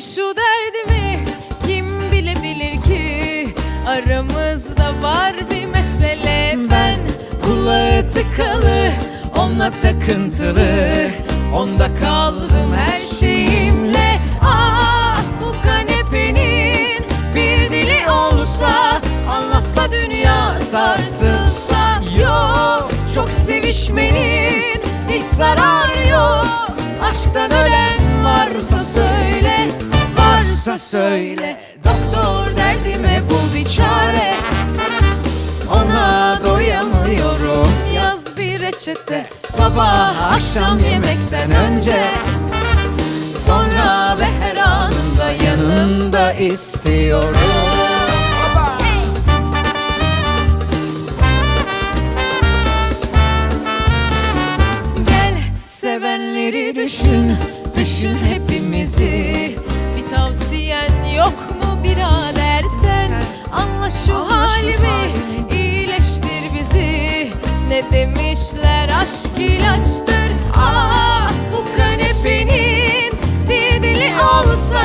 şu derdimi kim bilebilir ki? Aramızda var bir mesele. Ben kulağı tıkalı onunla takıntılı. Onda kaldım her şeyimle. Ah bu kanepenin bir dili olsa Anlatsa dünya sarsılsa. Yok çok sevişmenin hiç zararı yok. Aşktan ölen varsa söyle söyle. Doktor derdime bul bir çare. Ona doyamıyorum Yaz bir reçete. Sabah akşam yemekten önce. Sonra ve her anında yanımda istiyorum. Sevenleri düşün. Düşün hepimizi yok mu birader sen? Anla şu halimi. iyileştir bizi. Ne demişler aşk ilaçtır. Ah bu kanepenin bir dili olsa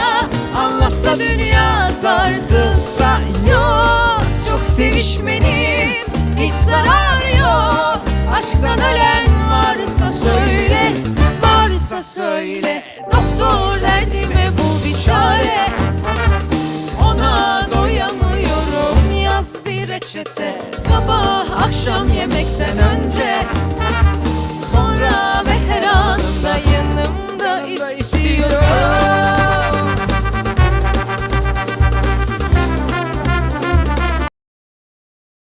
Anlasa dünya sarsılsa. Yok çok sevişmenin hiç zararı yok. Aşktan ölen varsa söyle Varsa söyle. Doktor reçete Sabah akşam yemekten